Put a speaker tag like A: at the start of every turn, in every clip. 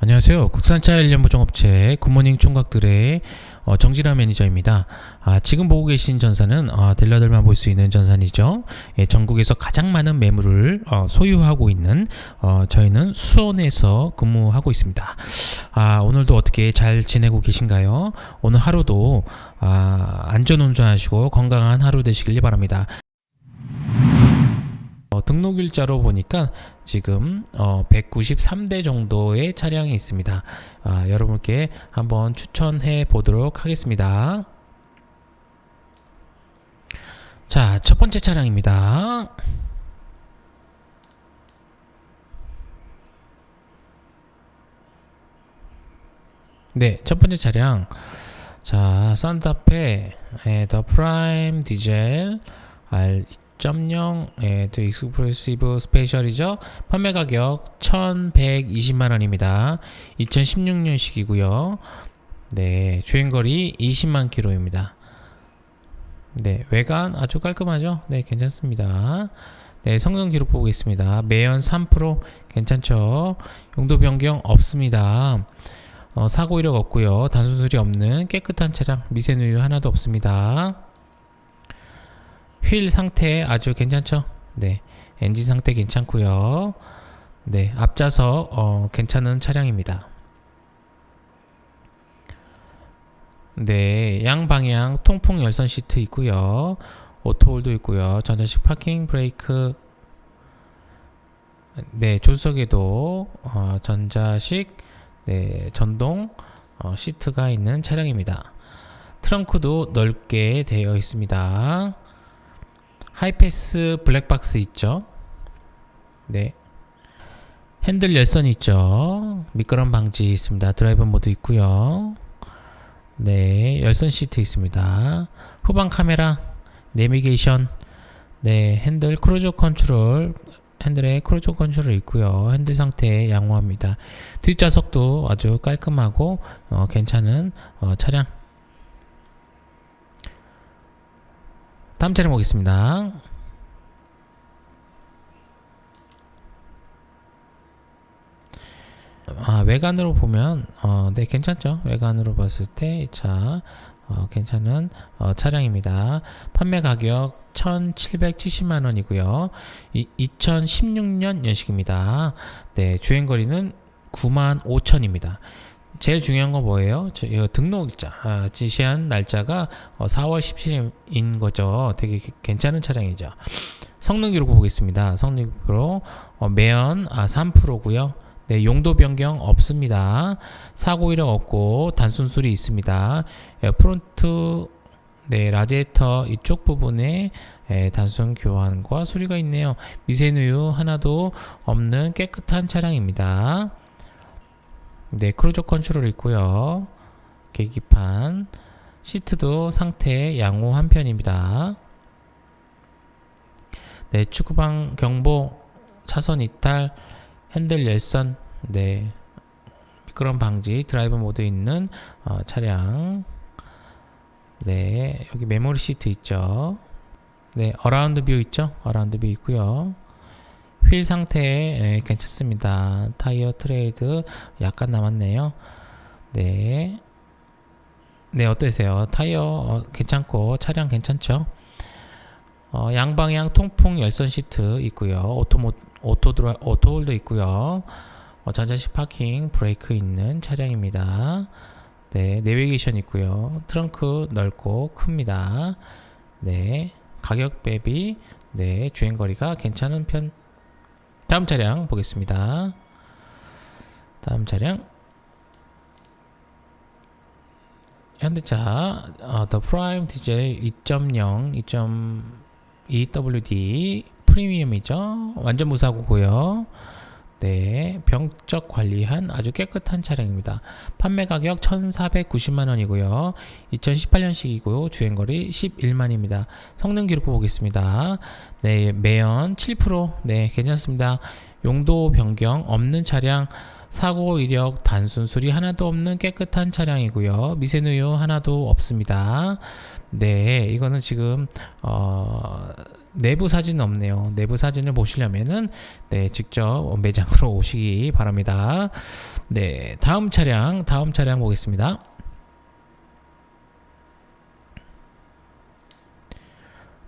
A: 안녕하세요. 국산차 1년 보정업체 굿모닝 총각들의 어, 정진아 매니저입니다. 아, 지금 보고 계신 전사는 어, 딜러들만 볼 수 있는 전산이죠. 예, 전국에서 가장 많은 매물을 어, 소유하고 있는 어, 저희는 수원에서 근무하고 있습니다. 아, 오늘도 어떻게 잘 지내고 계신가요? 오늘 하루도 아, 안전 운전하시고 건강한 하루 되시길 바랍니다. 어, 등록 일자로 보니까 지금 어, 193대 정도의 차량이 있습니다. 아, 여러분께 한번 추천해 보도록 하겠습니다. 자, 첫 번째 차량입니다. 네, 첫 번째 차량. 자, 산타페 에, 더 프라임 디젤 R 2.0 예, 또 익스프레시브 스페셜이죠. 판매 가격 1,120만 원입니다. 2016년식이고요. 네, 주행 거리 20만 킬로입니다. 네, 외관 아주 깔끔하죠? 네, 괜찮습니다. 네, 성능 기록 보겠습니다. 매연 3% 괜찮죠? 용도 변경 없습니다. 어, 사고 이력 없고요. 단순 수리 없는 깨끗한 차량, 미세 누유 하나도 없습니다. 휠 상태 아주 괜찮죠? 네. 엔진 상태 괜찮고요. 네. 앞좌석 어, 괜찮은 차량입니다. 네. 양방향 통풍 열선 시트 있고요. 오토홀도 있고요. 전자식 파킹 브레이크 네, 조수석에도 어, 전자식 네, 전동 어, 시트가 있는 차량입니다. 트렁크도 넓게 되어 있습니다. 하이패스 블랙박스 있죠? 네. 핸들 열선 있죠? 미끄럼 방지 있습니다. 드라이버 모드 있고요. 네, 열선 시트 있습니다. 후방 카메라, 내비게이션, 네, 핸들 크루즈 컨트롤, 핸들에 크루즈 컨트롤 있고요. 핸들 상태 양호합니다. 뒷좌석도 아주 깔끔하고 어, 괜찮은 어, 차량. 다음 차량 보겠습니다. 아, 외관으로 보면 어, 네 괜찮죠. 외관으로 봤을 때 자, 어, 괜찮은 어, 차량입니다. 판매 가격 1,770만 원이고요. 이, 2016년 연식입니다. 네, 주행 거리는 9만 5천입니다. 제일 중요한 건 뭐예요? 저, 등록일자 아, 지시한 날짜가 어, 4월 17일인 거죠. 되게 괜찮은 차량이죠. 성능 기록 보겠습니다. 성능 기록 어, 매연 아, 3%고요. 네, 용도 변경 없습니다. 사고 이력 없고 단순 수리 있습니다. 예, 프론트 네, 라디에이터 이쪽 부분에 예, 단순 교환과 수리가 있네요. 미세누유 하나도 없는 깨끗한 차량입니다. 네, 크루즈 컨트롤 있고요. 계기판, 시트도 상태 양호 한 편입니다. 네, 축구방 경보, 차선 이탈, 핸들 열선, 네, 미끄럼 방지, 드라이브 모드 있는 어, 차량. 네, 여기 메모리 시트 있죠. 네, 어라운드 뷰 있죠? 어라운드 뷰 있고요. 휠 상태 예, 괜찮습니다. 타이어 트레이드 약간 남았네요. 네. 네, 어떠세요? 타이어 어, 괜찮고 차량 괜찮죠? 어, 양방향 통풍 열선 시트 있고요. 오토모 오토 드라 오토홀도 있고요. 어, 전자식 파킹 브레이크 있는 차량입니다. 네, 내비게이션 있고요. 트렁크 넓고 큽니다. 네, 가격 대비 네, 주행 거리가 괜찮은 편 다음 차량 보겠습니다. 다음 차량 현대차 어, 더 프라임 디젤 2.0 2.2WD 프리미엄이죠. 완전 무사고고요. 네, 병적 관리한 아주 깨끗한 차량입니다. 판매 가격 1,490만 원이고요. 2018년식이고요. 주행 거리 11만입니다. 성능 기록 보겠습니다. 네, 매연 7%. 네, 괜찮습니다. 용도 변경 없는 차량 사고 이력 단순 수리 하나도 없는 깨끗한 차량이고요. 미세누유 하나도 없습니다. 네, 이거는 지금 어 내부 사진은 없네요. 내부 사진을 보시려면은 네, 직접 매장으로 오시기 바랍니다. 네, 다음 차량, 다음 차량 보겠습니다.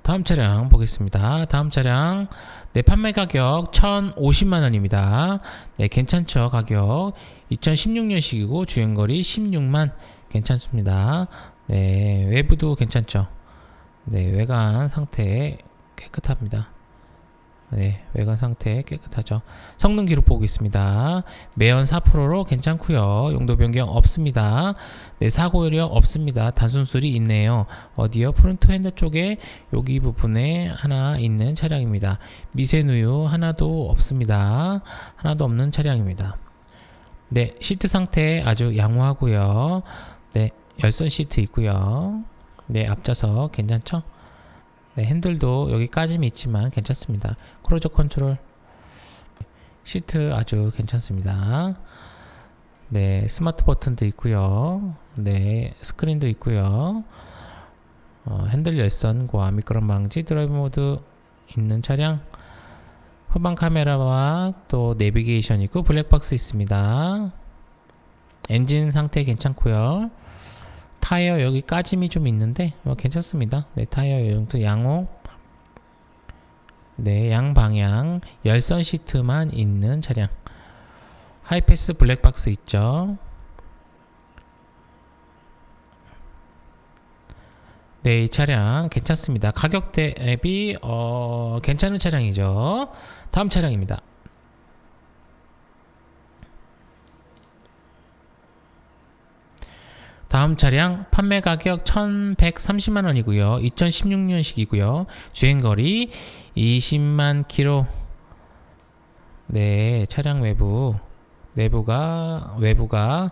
A: 다음 차량 보겠습니다. 다음 차량 네 판매 가격 1,050만 원입니다. 네 괜찮죠 가격 2016년식이고 주행 거리 16만 괜찮습니다. 네 외부도 괜찮죠. 네 외관 상태 깨끗합니다. 네, 외관 상태 깨끗하죠. 성능 기록 보겠습니다. 매연 4%로 괜찮고요. 용도 변경 없습니다. 네, 사고 이력 없습니다. 단순 수리 있네요. 어디요? 프론트 핸드 쪽에 여기 부분에 하나 있는 차량입니다. 미세 누유 하나도 없습니다. 하나도 없는 차량입니다. 네, 시트 상태 아주 양호하고요. 네, 열선 시트 있고요. 네, 앞좌석 괜찮죠? 네, 핸들도 여기 까짐이 있지만 괜찮습니다. 크루즈 컨트롤 시트 아주 괜찮습니다. 네, 스마트 버튼도 있고요. 네, 스크린도 있고요. 어, 핸들 열선과 미끄럼 방지 드라이브 모드 있는 차량. 후방 카메라와 또 내비게이션 있고 블랙박스 있습니다. 엔진 상태 괜찮고요. 타이어 여기 까짐이 좀 있는데 뭐 괜찮습니다. 네, 타이어 이 정도 양호. 네, 양방향 열선 시트만 있는 차량. 하이패스 블랙박스 있죠. 네, 이 차량 괜찮습니다. 가격 대비 어, 괜찮은 차량이죠. 다음 차량입니다. 다음 차량 판매 가격 1,130만 원이고요. 2016년식이고요. 주행 거리 20만 킬로. 네, 차량 외부 내부가 외부가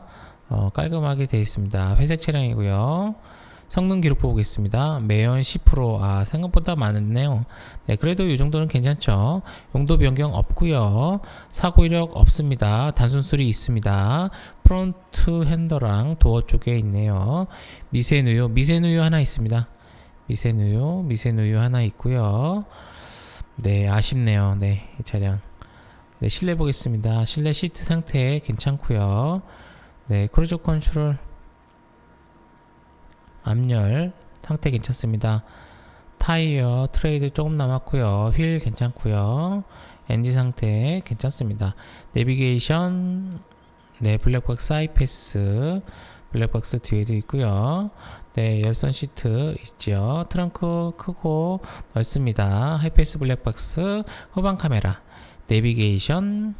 A: 어, 깔끔하게 되어 있습니다. 회색 차량이고요. 성능 기록 보겠습니다. 매연 10%. 아, 생각보다 많네요. 네, 그래도 이 정도는 괜찮죠. 용도 변경 없고요. 사고 이력 없습니다. 단순 수리 있습니다. 프론트 핸더랑 도어 쪽에 있네요. 미세 누유, 미세 누유 하나 있습니다. 미세 누유, 미세 누유 하나 있고요. 네, 아쉽네요. 네, 이 차량. 네, 실내 보겠습니다. 실내 시트 상태 괜찮고요. 네, 크루즈 컨트롤 앞열 상태 괜찮습니다. 타이어 트레이드 조금 남았고요. 휠 괜찮고요. 엔진 상태 괜찮습니다. 내비게이션 네 블랙박스 아이패스 블랙박스 뒤에도 있고요. 네 열선 시트 있죠. 트렁크 크고 넓습니다. 하이패스 블랙박스 후방 카메라 내비게이션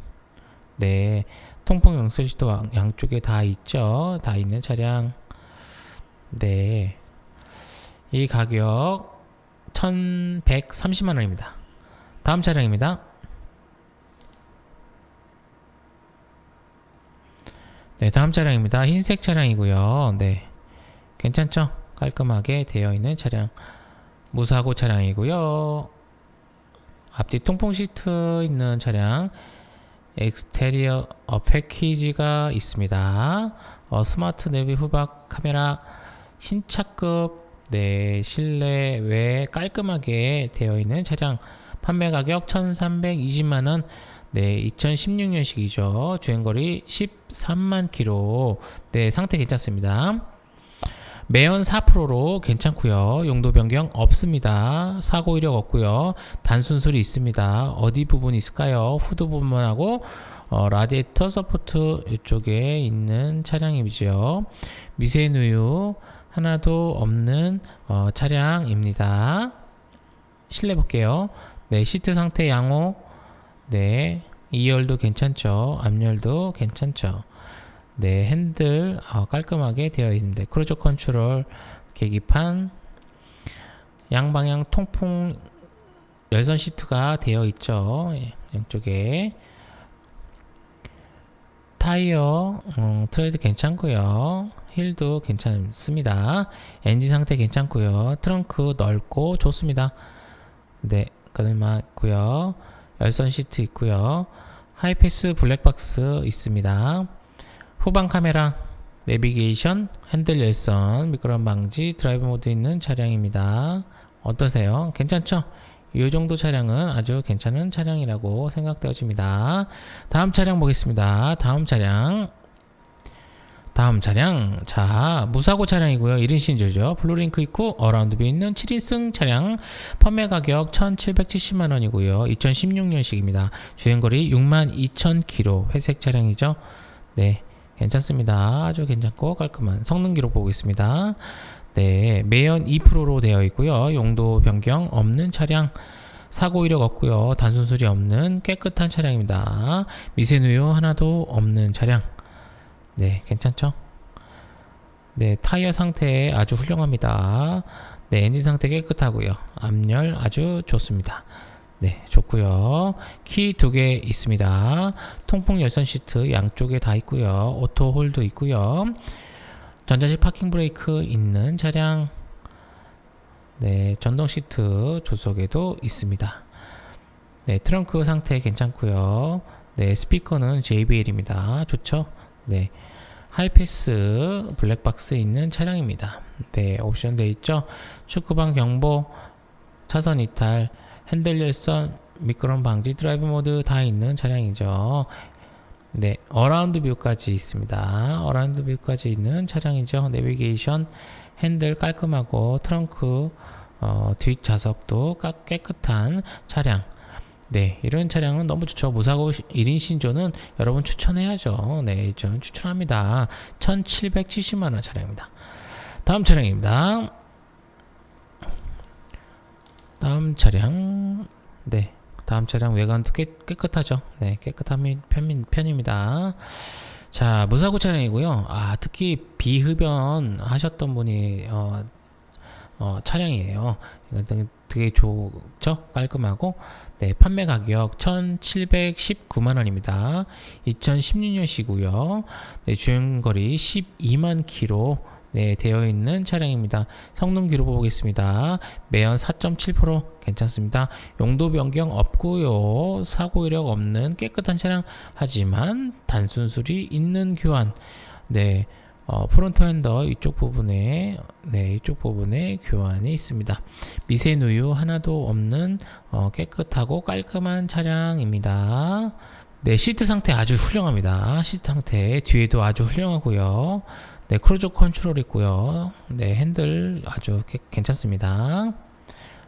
A: 네 통풍 열선 시트 양쪽에 다 있죠. 다 있는 차량 네. 이 가격 1130만 원입니다. 다음 차량입니다. 네, 다음 차량입니다. 흰색 차량이고요. 네. 괜찮죠? 깔끔하게 되어 있는 차량. 무사고 차량이고요. 앞뒤 통풍 시트 있는 차량. 엑스테리어 어, 패키지가 있습니다. 어, 스마트 내비 후박 카메라 신차급 네, 실내 외 깔끔하게 되어 있는 차량 판매 가격 1,320만 원. 네, 2016년식이죠. 주행거리 13만 킬로. 네, 상태 괜찮습니다. 매연 4%로 괜찮고요. 용도 변경 없습니다. 사고 이력 없고요. 단순 수리 있습니다. 어디 부분 있을까요? 후드 부분하고 어, 라디에이터 서포트 이쪽에 있는 차량이죠. 미세 누유 하나도 없는 어, 차량입니다. 실내 볼게요. 네, 시트 상태 양호. 네, 2열도 괜찮죠. 앞열도 괜찮죠. 네, 핸들 어, 깔끔하게 되어 있는데 크루즈 컨트롤 계기판 양방향 통풍 열선 시트가 되어 있죠. 예, 양쪽에 타이어 음, 트레이드 괜찮고요. 힐도 괜찮습니다. 엔진 상태 괜찮고요. 트렁크 넓고 좋습니다. 네, 그늘맞고요. 열선 시트 있고요. 하이패스 블랙박스 있습니다. 후방 카메라, 내비게이션, 핸들 열선, 미끄럼 방지, 드라이브 모드 있는 차량입니다. 어떠세요? 괜찮죠? 이 정도 차량은 아주 괜찮은 차량이라고 생각되어집니다. 다음 차량 보겠습니다. 다음 차량. 다음 차량. 자 무사고 차량이고요. 1인 신 조죠. 블루링크 있고 어라운드 뷰 있는 7인승 차량. 판매 가격 1770만원이고요. 2016년식입니다. 주행거리 62,000km 회색 차량이죠? 네 괜찮습니다. 아주 괜찮고 깔끔한 성능 기록 보겠습니다 네 매연 2%로 되어 있고요 용도 변경 없는 차량 사고 이력 없고요 단순 수리 없는 깨끗한 차량입니다 미세누유 하나도 없는 차량 네, 괜찮죠? 네, 타이어 상태 아주 훌륭합니다. 네, 엔진 상태 깨끗하고요. 앞열 아주 좋습니다. 네, 좋고요. 키 두 개 있습니다. 통풍 열선 시트 양쪽에 다 있고요. 오토 홀도 있고요. 전자식 파킹 브레이크 있는 차량. 네, 전동 시트 조석에도 있습니다. 네, 트렁크 상태 괜찮고요. 네, 스피커는 JBL입니다. 좋죠? 네. 하이패스 블랙박스 있는 차량입니다. 네, 옵션 돼 있죠. 축구방 경보, 차선 이탈, 핸들 열선, 미끄럼 방지, 드라이브 모드 다 있는 차량이죠. 네, 어라운드 뷰까지 있습니다. 어라운드 뷰까지 있는 차량이죠. 내비게이션, 핸들 깔끔하고 트렁크 어, 뒷 좌석도 깨끗한 차량. 네, 이런 차량은 너무 좋죠. 무사고 1인 신조는 여러분 추천해야죠. 네, 저는 추천합니다. 1770만원 차량입니다. 다음 차량입니다. 다음 차량, 네, 다음 차량 외관도 깨, 깨끗하죠. 네, 깨끗한 편, 편입니다. 자, 무사고 차량이고요. 아, 특히 비흡연 하셨던 분이, 어, 어, 차량이에요. 되게 좋죠? 깔끔하고. 네, 판매 가격 1,719만 원입니다. 2016년시고요. 네, 주행거리 12만 킬로 네, 되어 있는 차량입니다. 성능 기록 보겠습니다. 매연 4.7% 괜찮습니다. 용도 변경 없고요. 사고 이력 없는 깨끗한 차량 하지만 단순 수리 있는 교환. 네. 어, 프론트 핸더 이쪽 부분에 네 이쪽 부분에 교환이 있습니다. 미세 누유 하나도 없는 어, 깨끗하고 깔끔한 차량입니다. 네 시트 상태 아주 훌륭합니다. 시트 상태 뒤에도 아주 훌륭하고요. 네 크루즈 컨트롤 있고요. 네 핸들 아주 게, 괜찮습니다.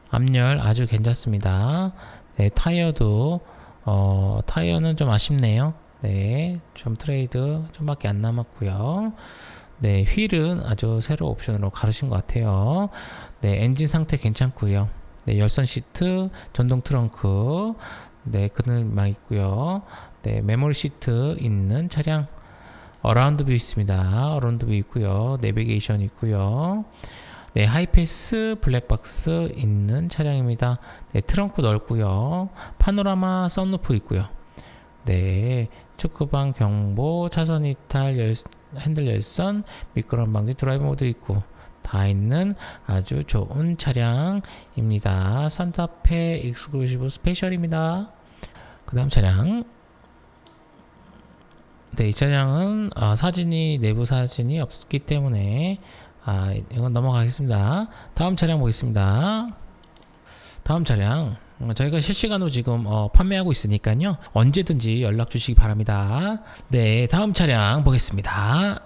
A: 앞열 아주 괜찮습니다. 네 타이어도 어, 타이어는 좀 아쉽네요. 네, 좀 트레이드 좀밖에 안 남았고요. 네, 휠은 아주 새로 옵션으로 가르신 것 같아요. 네, 엔진 상태 괜찮고요. 네, 열선 시트, 전동 트렁크, 네, 그늘막 있고요. 네, 메모리 시트 있는 차량. 어라운드 뷰 있습니다. 어라운드 뷰 있고요. 내비게이션 있고요. 네, 하이패스 블랙박스 있는 차량입니다. 네, 트렁크 넓고요. 파노라마 썬루프 있고요. 네, 축구방 경보, 차선 이탈, 열, 핸들 열선, 미끄럼 방지, 드라이브 모드 있고 다 있는 아주 좋은 차량입니다. 산타페 익스클루시브 스페셜입니다. 그 다음 차량 네, 이 차량은 아, 사진이 내부 사진이 없기 때문에 아, 이건 넘어가겠습니다. 다음 차량 보겠습니다. 다음 차량 어, 저희가 실시간으로 지금 어, 판매하고 있으니까요. 언제든지 연락 주시기 바랍니다. 네, 다음 차량 보겠습니다.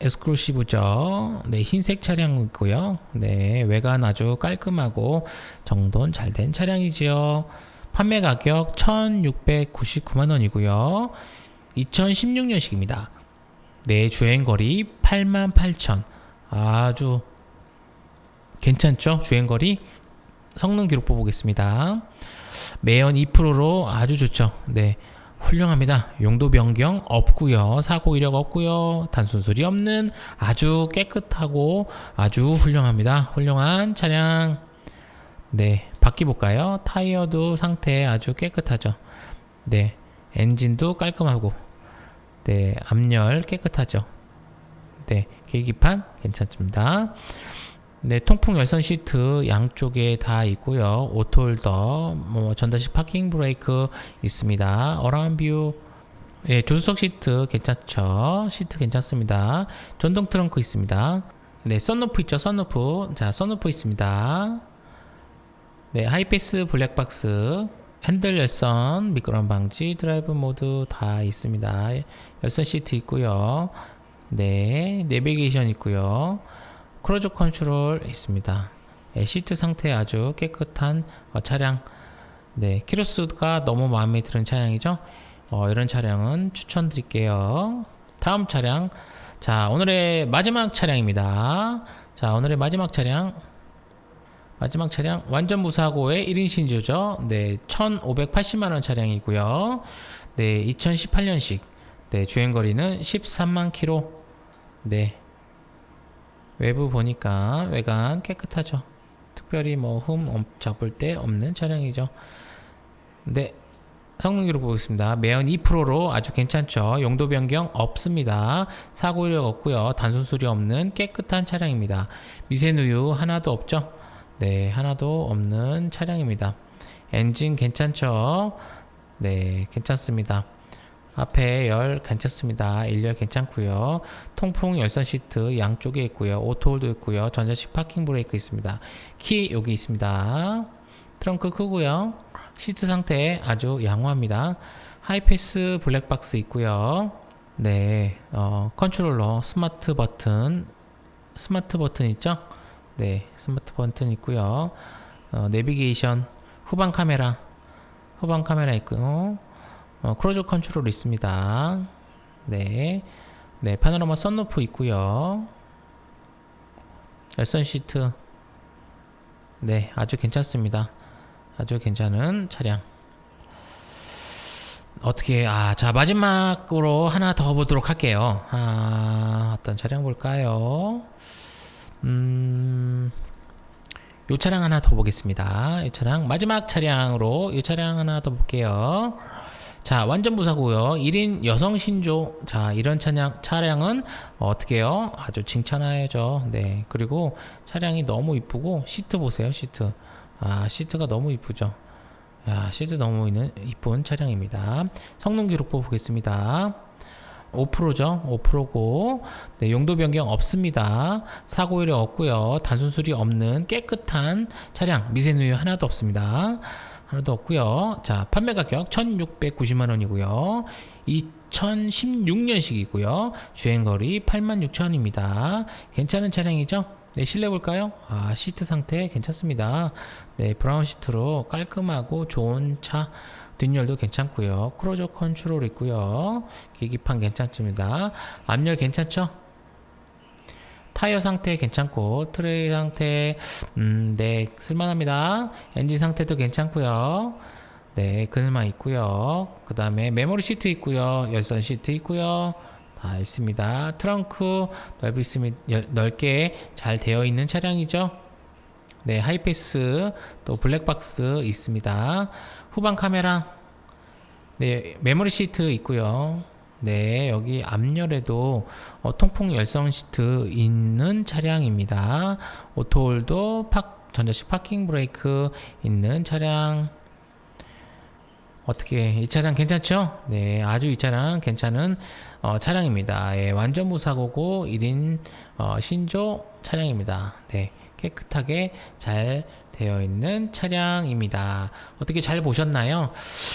A: 에스크루시브죠. 네, 흰색 차량 있고요. 네, 외관 아주 깔끔하고 정돈 잘 된 차량이지요. 판매 가격 1,699만 원이고요. 2016년식입니다. 네, 주행 거리 88,000. 아주 괜찮죠? 주행 거리 성능 기록 보겠습니다. 매연 2%로 아주 좋죠. 네. 훌륭합니다. 용도 변경 없고요. 사고 이력 없고요. 단순 수리 없는 아주 깨끗하고 아주 훌륭합니다. 훌륭한 차량. 네, 바퀴 볼까요? 타이어도 상태 아주 깨끗하죠. 네, 엔진도 깔끔하고, 네, 앞열 깨끗하죠. 네, 계기판 괜찮습니다. 네, 통풍 열선 시트 양쪽에 다 있고요. 오토홀더, 뭐 전자식 파킹 브레이크 있습니다. 어라운뷰 예, 조수석 시트 괜찮죠? 시트 괜찮습니다. 전동 트렁크 있습니다. 네, 썬루프 있죠? 썬루프. 자, 썬루프 있습니다. 네, 하이패스 블랙박스, 핸들 열선, 미끄럼 방지, 드라이브 모드 다 있습니다. 열선 시트 있고요. 네, 내비게이션 있고요. 크루즈 컨트롤 있습니다. 네, 시트 상태 아주 깨끗한 어, 차량. 네, 키로수가 너무 마음에 드는 차량이죠. 어, 이런 차량은 추천드릴게요. 다음 차량. 자, 오늘의 마지막 차량입니다. 자, 오늘의 마지막 차량. 마지막 차량 완전 무사고의 1인 신조죠. 네, 1,580만 원 차량이고요. 네, 2018년식. 네, 주행 거리는 13만 킬로. 네. 외부 보니까 외관 깨끗하죠. 특별히 뭐 흠 잡을 때 없는 차량이죠. 네. 성능 기록 보겠습니다. 매연 2%로 아주 괜찮죠. 용도 변경 없습니다. 사고 이력 없고요. 단순 수리 없는 깨끗한 차량입니다. 미세 누유 하나도 없죠. 네, 하나도 없는 차량입니다. 엔진 괜찮죠? 네, 괜찮습니다. 앞에 열 괜찮습니다. 1열 괜찮고요. 통풍 열선 시트 양쪽에 있고요. 오토홀도 있고요. 전자식 파킹 브레이크 있습니다. 키 여기 있습니다. 트렁크 크고요. 시트 상태 아주 양호합니다. 하이패스 블랙박스 있고요. 네, 어, 컨트롤러 스마트 버튼 스마트 버튼 있죠? 네, 스마트 버튼 있고요. 어, 내비게이션, 후방 카메라, 후방 카메라 있고요. 어, 크루즈 컨트롤 있습니다. 네, 네, 파노라마 썬루프 있고요. 열선 시트, 네, 아주 괜찮습니다. 아주 괜찮은 차량. 어떻게 아 자 마지막으로 하나 더 보도록 할게요. 아 어떤 차량 볼까요? 음, 요 차량 하나 더 보겠습니다. 이 차량 마지막 차량으로 이 차량 하나 더 볼게요. 자, 완전 무사고요. 1인 여성 신조. 자, 이런 차량 차량은 어떻게 해요? 아주 칭찬해야죠. 네. 그리고 차량이 너무 이쁘고 시트 보세요. 시트. 아, 시트가 너무 이쁘죠. 야, 시트 너무 이쁜 차량입니다. 성능 기록 보겠습니다. 5%죠. 5%고 네, 용도 변경 없습니다. 사고 이력 없고요. 단순 수리 없는 깨끗한 차량 미세누유 하나도 없습니다. 하나도 없고요. 자, 판매 가격 1,690만 원이고요. 2016년식이고요. 주행 거리 86,000입니다. 괜찮은 차량이죠? 네, 실내 볼까요? 아, 시트 상태 괜찮습니다. 네, 브라운 시트로 깔끔하고 좋은 차 뒷열도 괜찮고요. 크루저 컨트롤 있고요. 계기판 괜찮습니다. 앞열 괜찮죠? 타이어 상태 괜찮고 트레이 상태 음, 네 쓸만합니다. 엔진 상태도 괜찮고요. 네 그늘만 있고요. 그 다음에 메모리 시트 있고요. 열선 시트 있고요. 다 있습니다. 트렁크 넓게 잘 되어 있는 차량이죠. 네, 하이패스 또 블랙박스 있습니다. 후방 카메라 네, 메모리 시트 있고요. 네, 여기 앞열에도 어, 통풍 열선 시트 있는 차량입니다. 오토홀도 파, 전자식 파킹 브레이크 있는 차량. 어떻게 이 차량 괜찮죠? 네, 아주 이 차량 괜찮은 어, 차량입니다. 예, 완전 무사고고 1인 어, 신조 차량입니다. 네, 깨끗하게 잘 되어 있는 차량입니다. 어떻게 잘 보셨나요?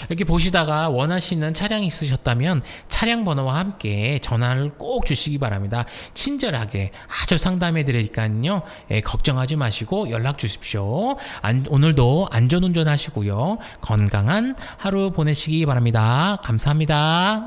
A: 이렇게 보시다가 원하시는 차량이 있으셨다면 차량 번호와 함께 전화를 꼭 주시기 바랍니다. 친절하게 아주 상담해 드릴까요? 예, 걱정하지 마시고 연락 주십시오. 안, 오늘도 안전운전 하시고요. 건강한 하루 보내시기 바랍니다. 감사합니다.